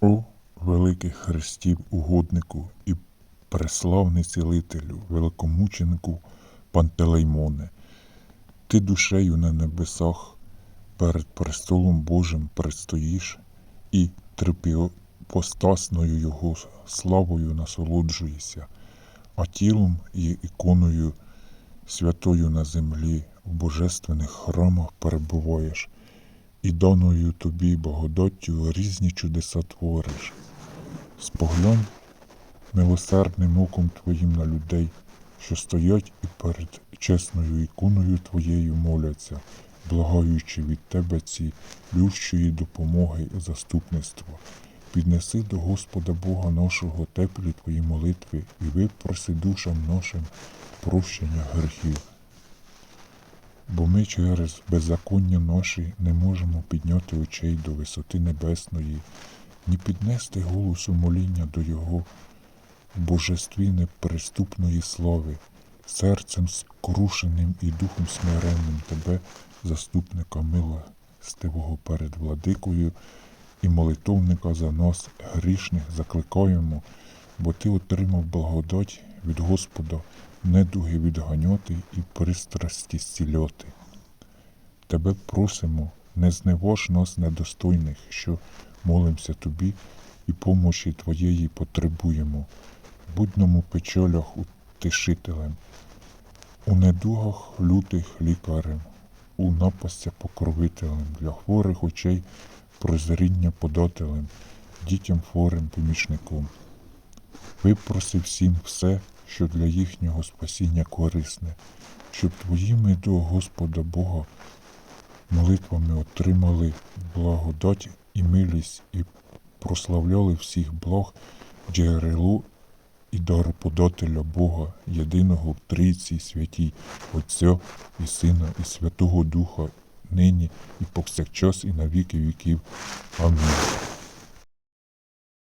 О, великий Христів угоднику і преславний цілителю, великомученику Пантелеймоне, ти душею на небесах перед престолом Божим предстоїш і трипостасною Його славою насолоджуєшся, а тілом і іконою святою на землі в божественних храмах перебуваєш, і даною тобі благодаттю різні чудеса твориш. Споглянь милосердним оком твоїм на людей, що стоять і перед чесною іконою твоєю моляться, благаючи від тебе ці лющої допомоги і заступництва. Піднеси до Господа Бога нашого теплі твої молитви і випроси душам нашим прощення гріхів. Бо ми через беззаконня наші не можемо підняти очей до висоти небесної, ні піднести голосу моління до Його божестві неприступної слави, серцем скрушеним і духом смиренним тебе, заступника милостивого перед владикою і молитовника за нас, грішних, закликаємо, бо ти отримав благодать від Господа, недуги відганяти і пристрасті зціляти. Тебе просимо, не зневож нас недостойних, що молимося тобі і помочі твоєї потребуємо. Будь нам у печалях утешителем, у недугах лютих лікарем, у напастя покровителем, для хворих очей прозріння подателем, дітям хворим помічником. Випроси всім все, що для їхнього спасіння корисне, щоб твоїми до Господа Бога молитвами отримали благодать і милість і прославляли всіх благ джерелу і дароподателя Бога, єдиного в Трійці святій, Отця і Сина, і Святого Духа, нині і повсякчас, і на віки віків. Амінь.